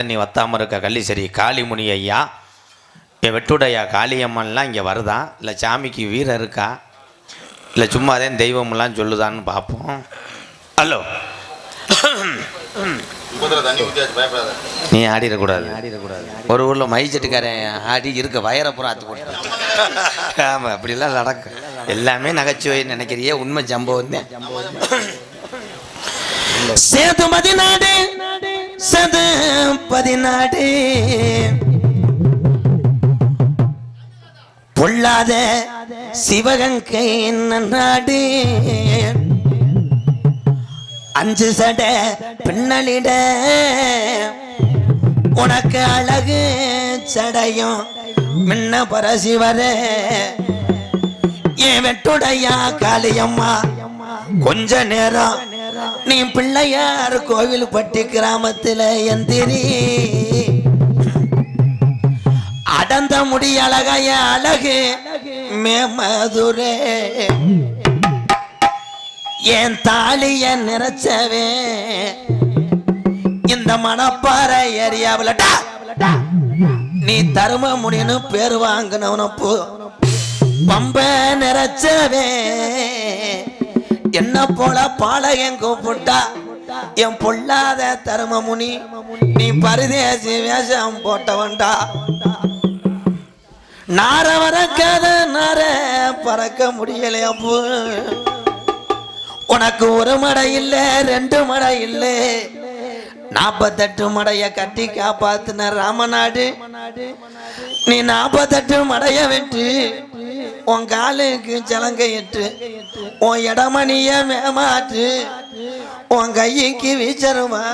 நீ வத்தாமல் இருக்க கள்ளிசரி காளிமுனி ஐயா இப்போ வெட்டுடையா காளியம்மன்லாம் இங்கே வருதா? இல்லை சாமிக்கு வீரம் இருக்கா? இல்லை சும்மா அதே தெய்வமெல்லாம் சொல்லுதான்னு பார்ப்போம் ஹலோ. தண்ணி நீ ஆடிடக்கூடாது. ஒரு ஊரில் மைச்சட்டுக்காரன் ஆடி இருக்க வயரப்புறம் ஆற்றி போட்டு ஆமாம் அப்படிலாம் நடக்கும் எல்லாமே நகைச்சுவை நினைக்கிறியே உண்மை சம்பவம் தான் சேது பதினாடு சது பதினாடு. பொல்லாத சிவகங்கை நாடு அஞ்சு சட பின்னலிட. உனக்கு அழகு சடையும். மின்ன பரசிவர என் வெட்டுடையா காளியம்மா? கொஞ்ச நேரம் நீ பிள்ளையார் கோவில் பட்டி கிராமத்துல எந்திரி. அடந்த முடி அழகைய அழகு மே மதுரே. என் தாலிய நிறைச்சவே? இந்த மணப்பாறை ஏரியாவில் நீ தரும முடின்னு பேர் வாங்கினவனப்பு பம்ப நிறைச்சவே. என்ன போல பாலகன் கூப்பிட்டா? என் பொல்லாத தருமமுனி நீ பரிதேசி வேஷம் போட்டவன்டா. நார வரக்காத நார பறக்க முடியலையப்பு உனக்கு ஒரு மடை இல்ல ரெண்டு மடை இல்ல. நாற்பத்தெட்டு மடைய கட்டி காப்பாத்தின ராமநாடு. நீ நாற்பத்தெட்டு மடைய வெட்டு உன் காலுக்கு சலங்கையிட்டு உன் இடமணிய மேமாற்று. உன் கையிக்கு வீச்சருமா.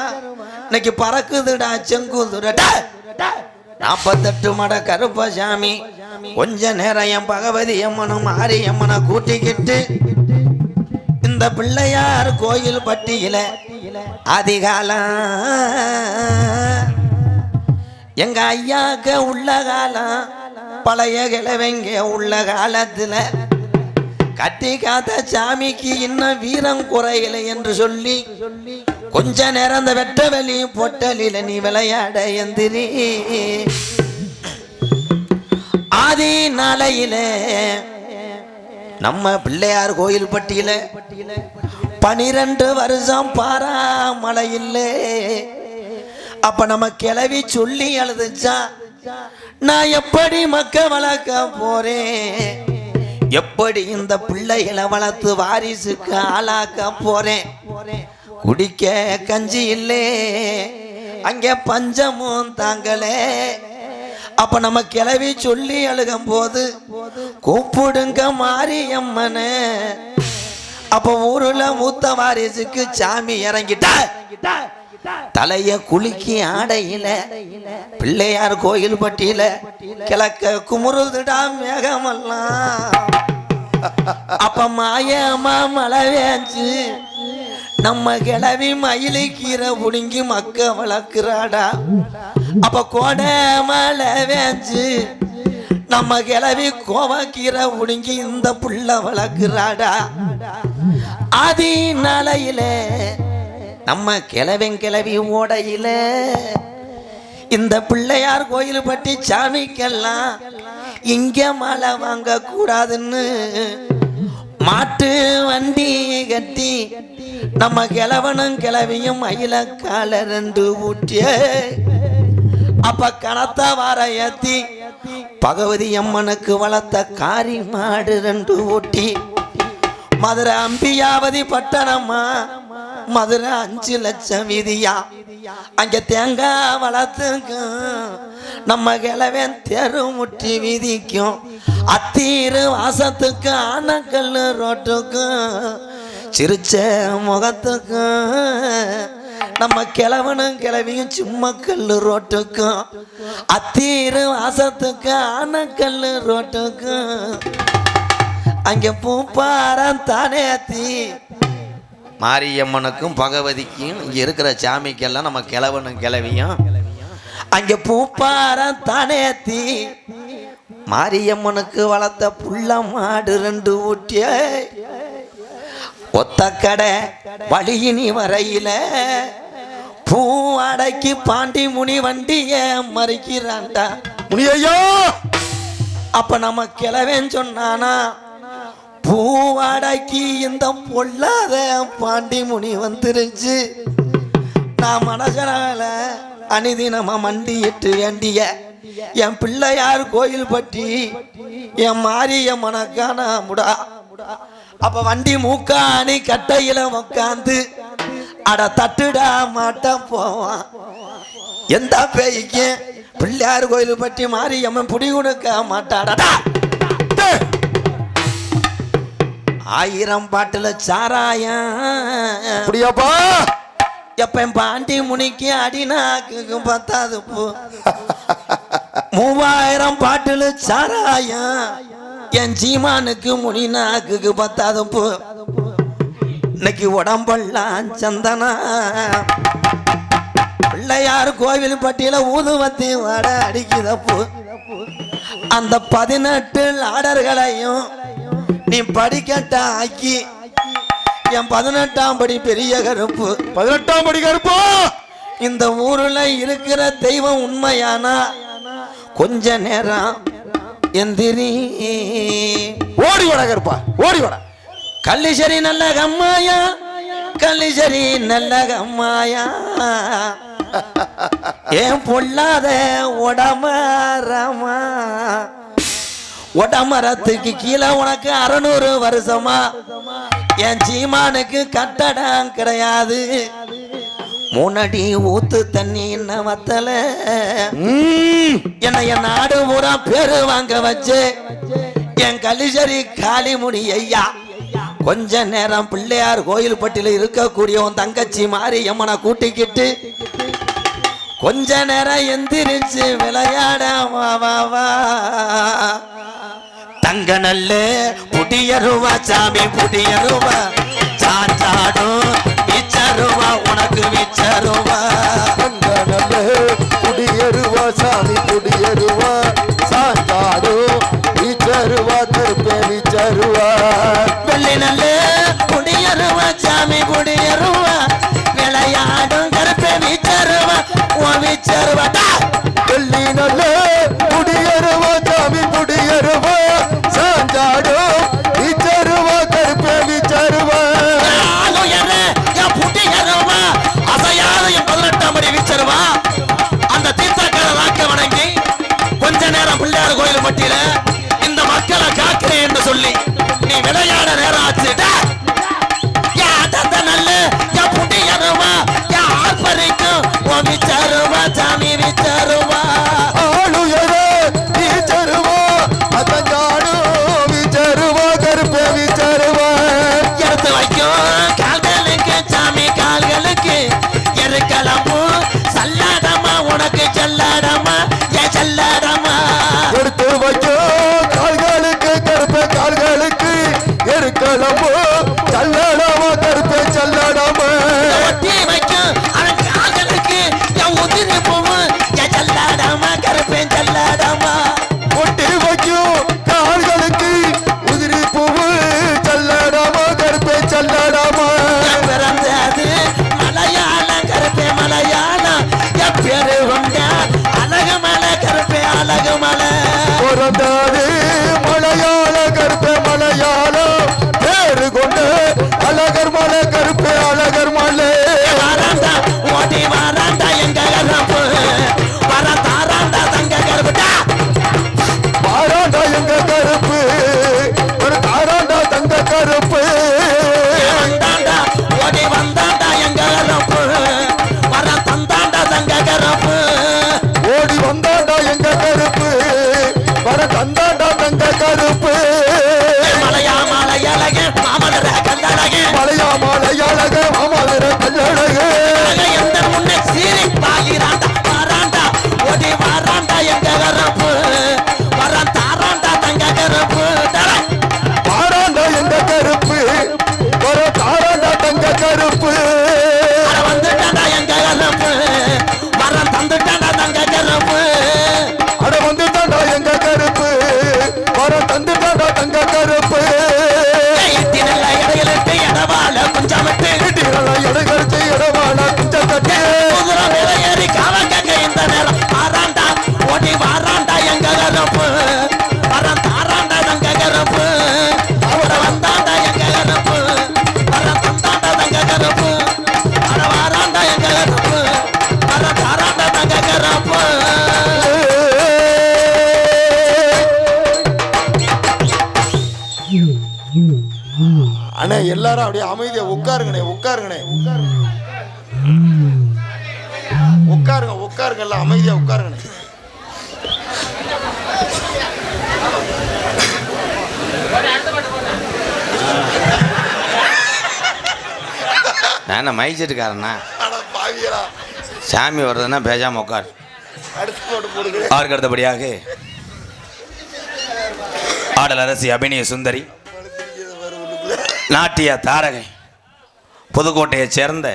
இன்னைக்கு பறக்குதுடா செங்குதுடா. நாற்பத்தெட்டு மட கருப்பசாமி கொஞ்ச நேரம் என் பகவதி அம்மனும் மாறி அம்மனை கூட்டிக்கிட்டு இந்த பிள்ளையார் கோயில் பட்டியல அதிகாலம் எங்க ஐயாக்க உள்ள காலம். பழைய கிழவங்க உள்ள காலத்தில்? கட்டி காத்த சாமிக்கு இன்னும் வீரம் குறையலை என்று சொல்லி கொஞ்ச நேரம் அந்த வெட்ட வெளி பொட்டலில நீ விளையாட எந்திரி. ஆதி நாளையில நம்ம பிள்ளையார் கோயில் பட்டியல பனிரெண்டு வருஷம் பாரா இல்லை அப்ப நம்ம கிளவி சொல்லி எழுதுச்சா நான் எப்படி மக்க வளர்க்க போறேன்? எப்படி இந்த பிள்ளைகளை வளர்த்து வாரிசுக்கு ஆளாக்க போறேன்? குடிக்க கஞ்சி இல்லே அங்கே பஞ்சமும் தாங்களே அப்ப நம்ம கிளவி சொல்லி அழுகும் போது கூப்பிடுங்க மாரியம்மனு. அப்ப ஊருல மூத்த வாரிசுக்கு சாமி இறங்கிட்டா தலைய குலுக்கி ஆடையில பிள்ளையார் கோயில் பட்டியல கிழக்க குமுறுதுடா மேகமெல்லாம். அப்ப மாயமா மழை வேஞ்சு நம்ம கிளவி மயிலு கீரை புடுங்கி மக்க வளர்க்கிறாடா. அப்ப கோடை மழை வேஞ்சு நம்ம கிளவி கோவக்கீரை புடுங்கி இந்த புள்ள வளர்க்கிறாடா. ஆதி நலையில நம்ம கிளவன் கிளவி ஓடையில இந்த பிள்ளையார் கோயில் பட்டி சாமிக்கெல்லாம் இங்க மழை வாங்க கூடாதுன்னு மாட்டு வண்டி கட்டி நம்ம கிழவனும் கிளவியும் மயில கால ரெண்டு ஊற்றிய அப்ப கணத்த வார ஏத்தி பகவதி அம்மனுக்கு வளர்த்த காரி மாடு ரெண்டு ஊட்டி. மதுரை அம்பியாவதி பட்டணமா மதுரை அஞ்சு லட்சம் வீதியா? அங்க தேங்காய் வளர்த்துக்கும் நம்ம கிழவன் தெரு முட்டி வீதிக்கும். அத்தீரு வாசத்துக்கு ஆனக்கல் ரோட்டுக்கும். சிரிச்ச முகத்துக்கும். நம்ம கிழவனும் கிழவியும் சும்மா கல்லு ரோட்டுக்கும். அத்தீரு வாசத்துக்கு ஆனக்கல் ரோட்டுக்கும். அங்கே பூப்பாரம் தானேத்தி மாரியம்மனுக்கும் பகவதிக்கும் இங்க இருக்கிற சாமிக்கெல்லாம் நம்ம கிழவனும் கிளவியும் அங்க பூப்பாரம் தானேத்தி. மாரியம்மனுக்கு வளர்த்த புள்ள மாடு ரெண்டு ஊட்டிய ஒத்த கடை வழியினி வரையில. பூவாடைக்கு பாண்டி முனி வண்டிய மறிக்கிறான்டா. முனியையா! அப்ப நம்ம கிழவன் சொன்னானா பூவாடைக்கு இந்த பொல்லாத பாண்டி முனி வந்துருச்சு. நான் மனசனால அனிதினமா மண்டியிட்டு வேண்டிய என் பிள்ளையார் கோயில் பற்றி என் மாரியம்மனக்கான முடா அப்ப வண்டி மூக்காணி கட்டையில உக்காந்து அட தட்டுடா மாட்டான் போவான். எந்த பேய்க்கு? பிள்ளையார் கோயில் பற்றி மாரியம்மன் புடி கொடுக்க மாட்டாடா. ஆயிரம் பாட்டுல சாராயம். அப்படியாப்பா? எப்ப என் பாண்டி முனிக்கு அடிநாக்கு பத்தாது பூ. மூவாயிரம் பாட்டுல சாராயம். என் சீமானுக்கு முனிநாக்குக்கு பத்தாது பூ. இன்னைக்கு உடம்பெல்லாம் சந்தனா. பிள்ளையார் கோவில் பட்டியல ஊதுவத்தி வட அடிக்குதப்பு. அந்த பதினெட்டு லாடர்களையும் நீ படிக்கட்ட ஆக்கி என் பதினெட்டாம் படி பெரிய கருப்பு. பதினெட்டாம் படி கருப்பா? இந்த ஊர்ல இருக்கிற தெய்வம் உண்மையானா? கொஞ்ச நேரம் எந்திரி. ஓடி வாடா கருப்பா ஓடி வாடா. கள்ளிசரி நல்ல கம்மாயா? கள்ளிசரி நல்ல கம்மாயா? ஏன் பொல்லாத உடமரமா உடமரத்துக்கு கீழே உனக்கு அறநூறு வருஷமா? என் சீமானுக்கு கட்டடம் கிடையாது. முன்னாடி ஊத்து தண்ணி என்ன வத்தல? ம், என்னை என் நாடு பூரா பேரு வாங்க வச்சு. என் கலிசரி காளிமுடி ஐயா. கொஞ்ச நேரம் பிள்ளையார் கோயில் பட்டியில இருக்கக்கூடிய உன் தங்கச்சி மாறி எம்மனை கூட்டிக்கிட்டு கொஞ்ச நேரம் எந்திரிச்சு விளையாட வா தங்க நல்ல புடியருவா சாமி புடியருவா. சாச்சாடும் Dad. எல்லாம் அப்படியே அமைதியா உட்காருங்கண்ணே உட்காருங்கண்ணே. உட்காருங்க உட்காருங்க எல்லாம் அமைதியா உட்காருங்கண்ணே. நான் பாவியலா சாமி வர்றதுன்னா பேசாம உட்கார். அடுத்து போட்டு போடுங்க. அவருக்கு அடுத்தபடியாக. ஆடல் அரசி அபிநய சுந்தரி. நாட்டிய தாரகை புதுக்கோட்டையைச் சேர்ந்த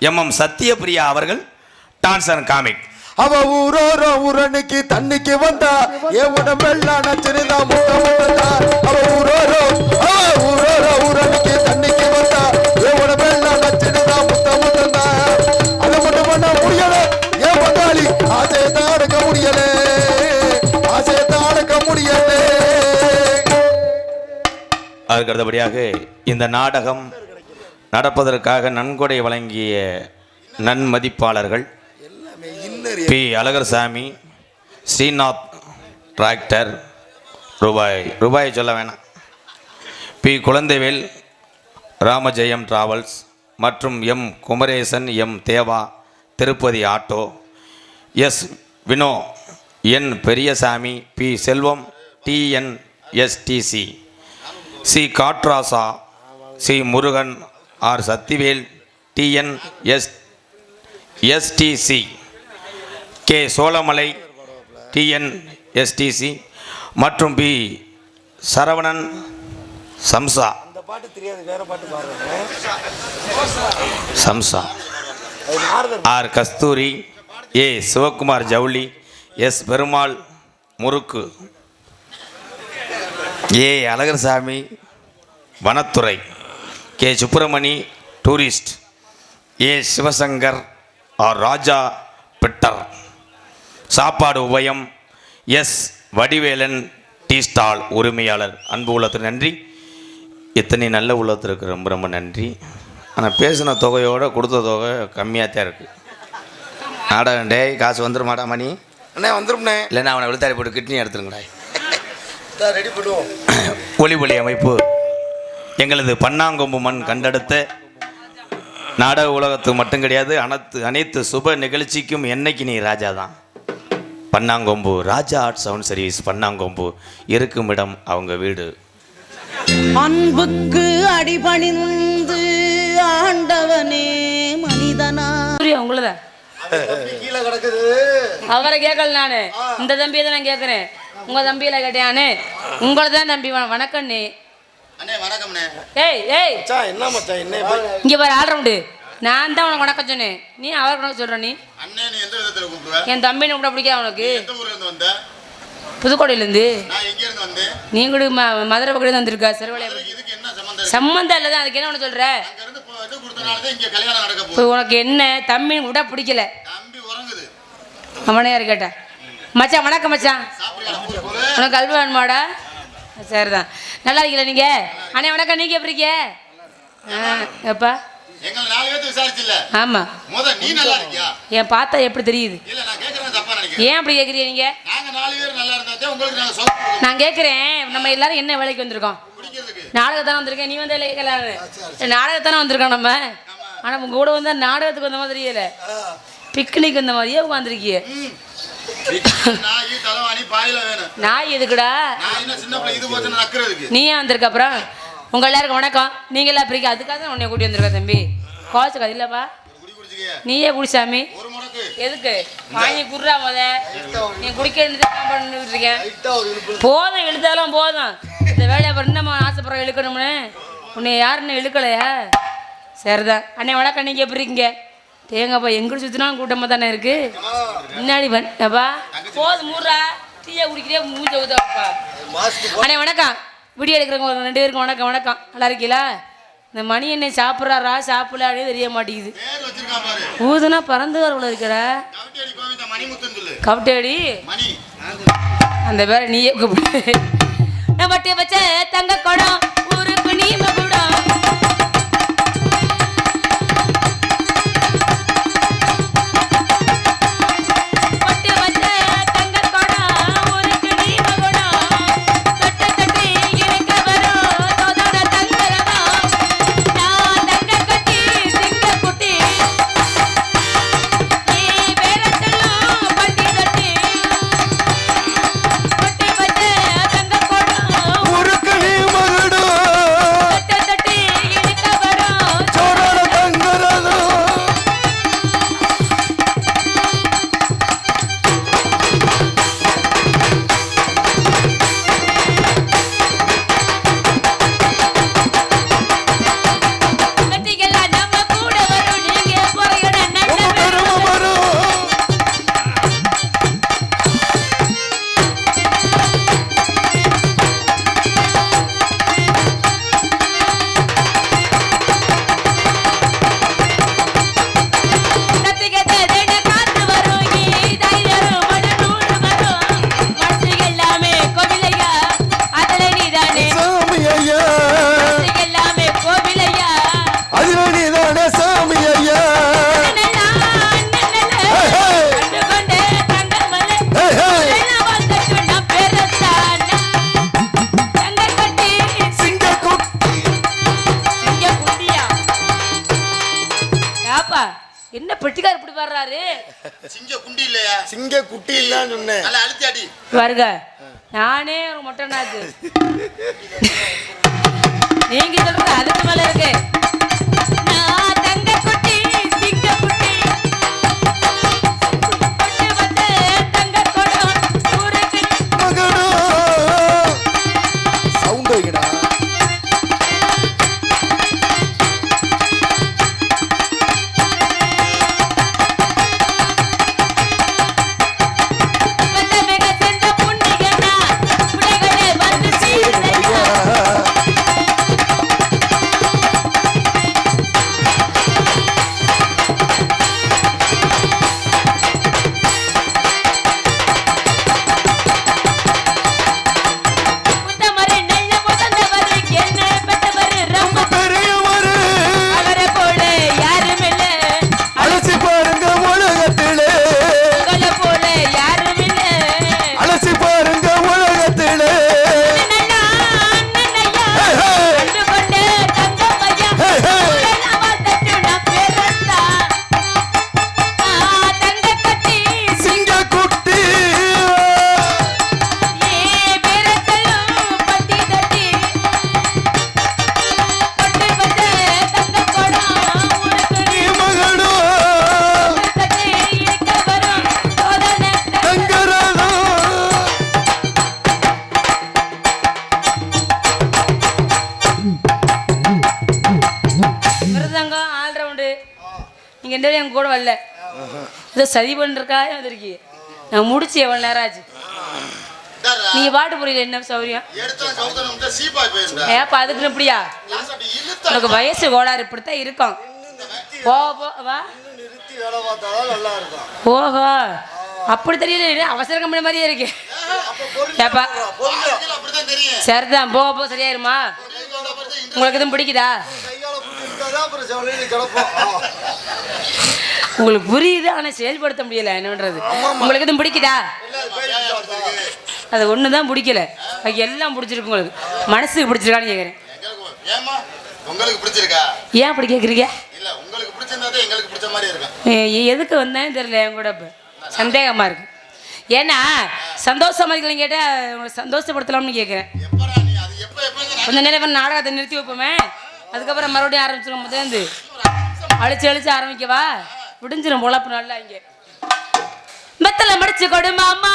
எம். எம். சத்யபிரியா அவர்கள் டான்சன் காமிக். அவ ஊரோர ஊரணிக்கு தண்ணிக்கு வந்தா என் உடம்பெல்லாம் நச்சிருந்தா முத்த முத்தா அவ ஊரோரோ அவ ஊரோர ஊரணிக்கு தண்ணிக்கு அதற்கு இந்த நாடகம் நடப்பதற்காக நன்கொடை வழங்கிய நன்மதிப்பாளர்கள் பி. அழகர்சாமி ஸ்ரீநாத் டிராக்டர் ரூபாய் ரூபாய் சொல்ல வேணாம். பி. குழந்தைவேல் ராமஜெயம் டிராவல்ஸ் மற்றும் M. Kumaresan M. Deva Tirupati auto S. Vino N. Periyasamy P. Selvam TNSTC C Katrasa C Murugan R Sathivel TNS STC K Cholamalai TNSTC மற்றும் பி சரவணன் சம்சா. அந்த பாட்டு தெரியாது வேற பாட்டு சம்சா. ஆர் கஸ்தூரி ஏ சிவகுமார் ஜவுளி எஸ் பெருமாள் முறுக்கு. ஏ அழகர்சாமி. வனத்துறை. K. Subramani tourist. A. Sivasankar R. Raja fitter. சாப்பாடு உபயம் எஸ். வடிவேலன் டீ. ஸ்டால் உரிமையாளர். அன்பு உள்ளத்துக்கு நன்றி. இத்தனை நல்ல உள்ளத்திற்கு ரொம்ப ரொம்ப நன்றி. ஆனால் பேசின தொகையோட கொடுத்த தொகை கம்மியாக தான் இருக்குது நாடகம் டேய் காசு வந்துருமாடா மணி? அண்ணே வந்துரும்ண்ணே. இல்லைன்னா அவனை விழுத்தாடி போட்டு கிட்னி எடுத்துருங்கடா. ரெடி பண்ணுவோம். ஒளிபொலி அமைப்பு. எங்களது பன்னாங்கொம்பு மண் கண்டெடுத்த நாடக உலகத்துக்கு மட்டும் கிடையாது அனைத்து அனைத்து சுப நிகழ்ச்சிக்கும் என்னைக்கு நீ ராஜா தான்? Pannangombu Raja art sound service Pannangombu இருக்கும் இடம் அவங்க வீடு. அன்புக்கு அடிபணிந்து ஆண்டவனே மனிதனா. கிடக்குது. அவரை கேட்கல நானு. இந்த தம்பியை தான் நான் கேட்குறேன். உங்க தம்பியில கேட்டேன் உங்களை தான் தம்பி வ- வணக்கம்ண்ணே அண்ணே வணக்கம்ண்ணே. ஏய் ஏய். என்ன மச்சான் என்ன போய் இங்க பாரு ஆல்ரவுண்டு நான் தான் உனக்கு வணக்கம் சொன்னேன். நீ அவருக்கு வணக்கம் சொல்ற நீ? அண்ணே நீ எந்த விதத்துல கூப்பிடுவ? என் தம்பின்னு கூட பிடிக்காத உனக்கு. எந்த ஊர்ல இருந்து வந்த? புதுக்கோட்டையிலேருந்து. நான் எங்க இருந்து வந்தேன்? நீ கூட ம மதுரை பக்கத்துல வந்திருக்கா சிறுவலைய இதுக்கு என்ன சம்பந்தம் இருக்கு? சம்மந்தம் இல்லை அதுக்கு என்ன ஒன்று சொல்ற? அங்க இருந்து இப்போ இது கொடுத்தனால தான் இங்க கல்யாணம் நடக்க இப்போ போகுது. உனக்கு என்ன? தம்பின்னு கூட பிடிக்கல. தம்பி உறங்குது. அவனே யார் கேட்டா? மச்சான் வணக்கம் மச்சான். உனக்கு அல்வா வேணுமாடா? சரிதான். நல்லா இருக்கீங்களா நீங்க? அண்ணே வணக்கம். நீங்க எப்படி இருக்கீங்க? ஆ எப்பா? ஆமா. என் பார்த்தா எப்படி தெரியுது? இல்ல ஏன் அப்படி கேட்குறீங்க நீங்க. நான் கேட்குறேன் நம்ம எல்லாரும் என்ன வேலைக்கு வந்திருக்கோம்? நாடகத்தானே வந்திருக்கேன். நீ வந்து கேட்கலாம் நாடகத்தானே வந்திருக்கோம் நம்ம. ஆனால் உங்க கூட வந்தா நாடகத்துக்கு வந்த மாதிரி தெரியல பிக்னிக் வந்த மாதிரியே உட்காந்துருக்கிய நாய் எதுக்குடா? நீ வந்திருக்க அப்புறம் உங்க எல்லாருக்கும் வணக்கம். நீங்க எல்லாம் பிரிக்க அதுக்காக தான் உன்னை கூட்டி வந்திருக்க தம்பி. கோச்சுக்காது இல்லப்பா நீயே முறைக்கு எதுக்கு? வாங்கி குடுறா முத. நீ குடிக்க பண்ணிட்டு இருக்கேன். போதும் இழுத்தாலும் போதும். இந்த வேலையை அப்புறம் என்னம்மா ஆசைப்படுற இழுக்கணும்னு. உன்னை யாருன்னு இழுக்கலையா? சரிதான். அண்ணே வணக்கம். நீங்கள் எப்படி இருக்கீங்க? தேங்கப்பா எங்கிட்ட சுற்றினாலும் கூட்டமாக தானே இருக்கு? முன்னாடி வந்தப்பா போதும் மூடுறா. டீயை குடிக்கிறே மூஞ்ச ஊதாப்பா அண்ணே வணக்கம். வீடியோ எடுக்கிறவங்க ரெண்டு பேருக்கும் வணக்கம் வணக்கம். நல்லா இருக்கீங்களா? இந்த மணி என்ன சாப்பிட்றாரா சாப்பிடலானே தெரிய மாட்டேங்குது. ஊதுனா பறந்து வரவுல இருக்கடா. கவிட்டடி அந்த பேரை நீயே கூப்பிடு. நான் வட்டி வச்ச தங்க குடம் ஊருக்கு நீ சிங்க குண்டி இல்லையா? சிங்க குட்டி இல்லன்னு சொன்னேன். நல்லா அழுத்தி அடி வருக நானே ஒரு மொட்டை நாக்கு. நீங்க சொல்றது அதுக்கு மேல இருக்கு. பேரும் எங்க கூட வரல. ஏதோ சதி பண்ணிருக்காக வந்திருக்கீங்க நான் முடிச்சு எவ்வளோ நேரம் ஆச்சு? நீங்கள் பாட்டு புரியல என்ன சௌரியம்? ஏப்பா அதுக்குன்னு இப்படியா உனக்கு வயசு கோளாறு இப்படித்தான் இருக்கும். போ போ வா. இருக்கும். ஓஹோ அப்படி தெரியல அவசர கம்பெனி மாதிரியே இருக்கு. ஏப்பா சரிதான் போ போ சரியாயிருமா? உங்களுக்கு எதுவும் பிடிக்குதா? உங்களுக்கு புரியுது ஆனால் செயல்படுத்த முடியல என்னன்றது. உங்களுக்கு எதுவும் பிடிக்குதா? அது ஒன்று தான் பிடிக்கல எல்லாம் பிடிச்சிருக்கு உங்களுக்கு. மனசுக்கு பிடிச்சிருக்கான்னு கேட்குறேன் ஏன் அப்படி கேட்குறீங்க எதுக்கு வந்தேன்னு தெரியல என் கூட இப்போ சந்தேகமாக இருக்கு. ஏன்னா சந்தோஷமா இருக்கலன்னு கேட்டால் உங்களை சந்தோஷப்படுத்தலாம்னு கேட்குறேன் எப்படா நீ அது எப்ப எப்ப கொஞ்ச நேரம் நாடகத்தை நிறுத்தி வைப்போமே. அதுக்கப்புறம் மறுபடியும் ஆரம்பிச்சிடும் முதலேருந்து அழிச்சு அழிச்சு ஆரம்பிக்கவா விடிஞ்சிரும் பொழப்பு நல்லா இங்கே. மெத்தல மடிச்சு கொடு மாமா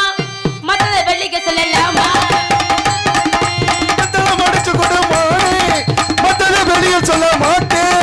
மத்ததை வெள்ளிக்க சொல்லலாமா மத்தள மடிச்சு கொடு மானே மத்தள வெளியே சொல்ல மாட்டேன்.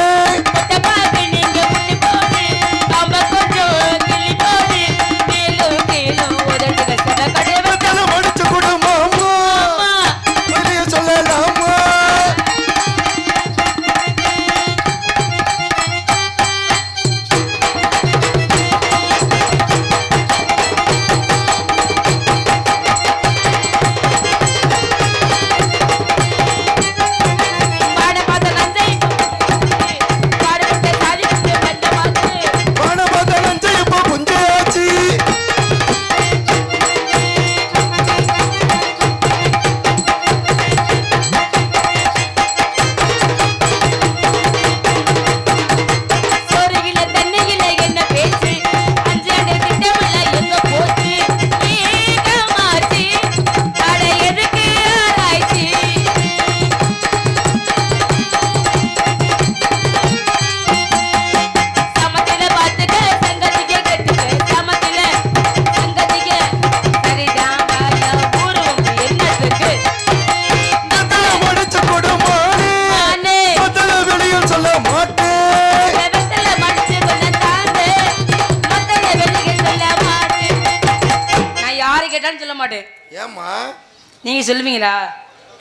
நீங்க சொல்லுவீங்களா?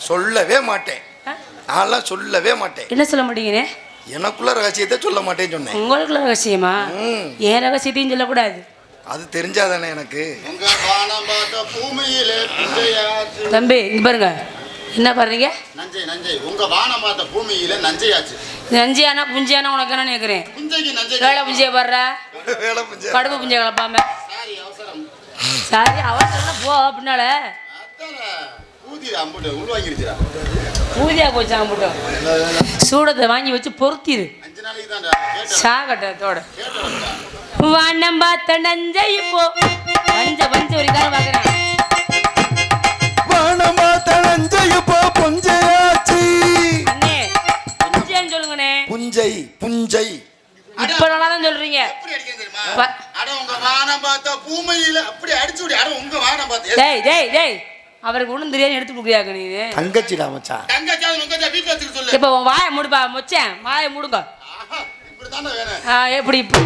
சொல்லவே மாட்டேன்? நான்லாம் சொல்லவே மாட்டேன். என்ன சொல்ல மாட்டீங்கண்ணே எனக்குள்ள ரகசியத்தை சொல்ல மாட்டேன்னு சொன்னேன். உங்களுக்குள்ள ரகசியமா. என் ரகசியத்தையும் சொல்லக்கூடாது? அது தெரிஞ்சாதானே எனக்கு? உங்க வானம் பார்த்த பூமியிலே புஞ்சையாச்சு தம்பி இங்க பாருங்க. என்ன பாருங்க நஞ்சை நஞ்சை. உங்க வானம் பார்த்த பூமியில நஞ்சையாச்சு. நஞ்சியானா புஞ்சியானா உனக்கு என்ன நஞ்சை வேலை புஞ்சிய பாடுற? வேலை புஞ்சை கடுப்பு புஞ்சிய கலப்பாம சாரி அவசரம். சரி அவசரம் போ பின்னால போச்சு சூடத்தை வாங்கி வச்சு பொருத்திரு சாகட்டத்தோட வானம் பார்த்த நஞ்சை இப்போ பஞ்ச பஞ்ச ஒரு கால பாக்குறேன் வானமா தனஞ்ச இப்போ புஞ்சையாச்சு. அண்ணே புஞ்சைன்னு சொல்லுங்கண்ணே. புஞ்சை புஞ்சை. இப்ப நல்லா தான் சொல்றீங்க அட உங்க வானம் பார்த்தா பூமியில அப்படி அடிச்சு விடி. அட உங்க வானம் பார்த்து டேய் டேய் டேய். அவருக்கு ஒண்ணும் தெரியாது எடுத்து கொடுக்குறியாக்க நீ? வச்சுக்க சொல்லு. இப்ப உன் வாயை மூடுப்பா மொச்சேன். வாயை மூடுங்க. எப்படி இப்ப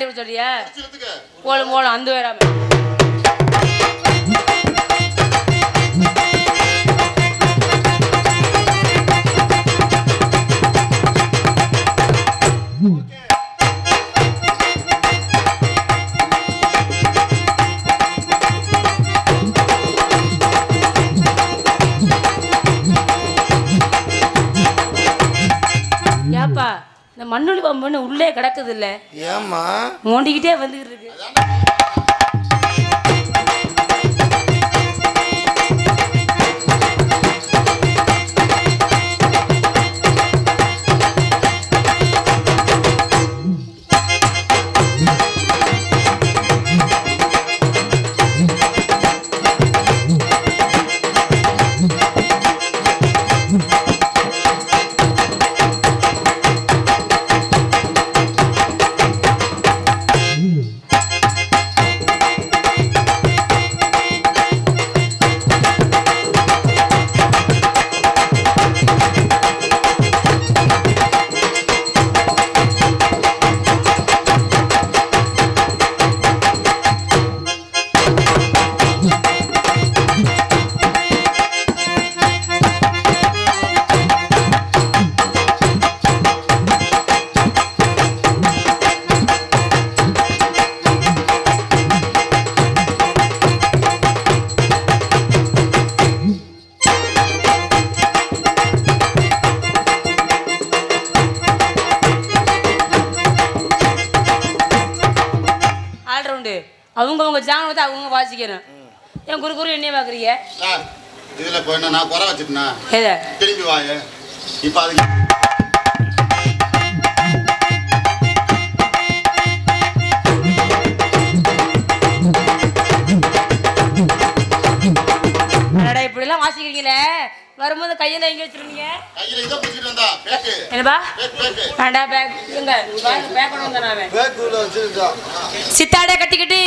கழட்டி விட சொல்றியா போலும் போலும் அந்த வேறாம இல்ல ஏம்மா? நோண்டிக்கிட்டே அவங்கவுங்க ஜாமன் வந்து அவங்க வாசிக்கணும் என் குரு குரு என்னைய பார்க்குறீங்க இதுல இப்போ என்ன நான் குறை வச்சுட்டேனா? எதை? திரும்பி வாங்க. இப்ப அதுக்கு இப்படிலாம் வாசிக்கிறீங்களே? வரும்போது கையில் எங்கே வச்சிருந்தீங்க? கையில இதை பிடிச்சிட்டு வந்தா பேக் பேக்கு வேண்டாம் பேக் எங்க பேக் கொண்டு வந்தேன் அவன் சித்தாடை கட்டிக்கிட்டு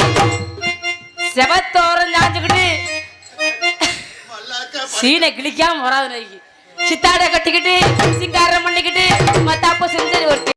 செவத்தோரம் சாஞ்சுக்கிட்டு. மல்லாக்க சீனை கிழிக்காம வராது நாய்க்கு சித்தாடை கட்டிக்கிட்டு சிங்காரம் பண்ணிக்கிட்டு மத்தாப்ப செஞ்சு ஒரு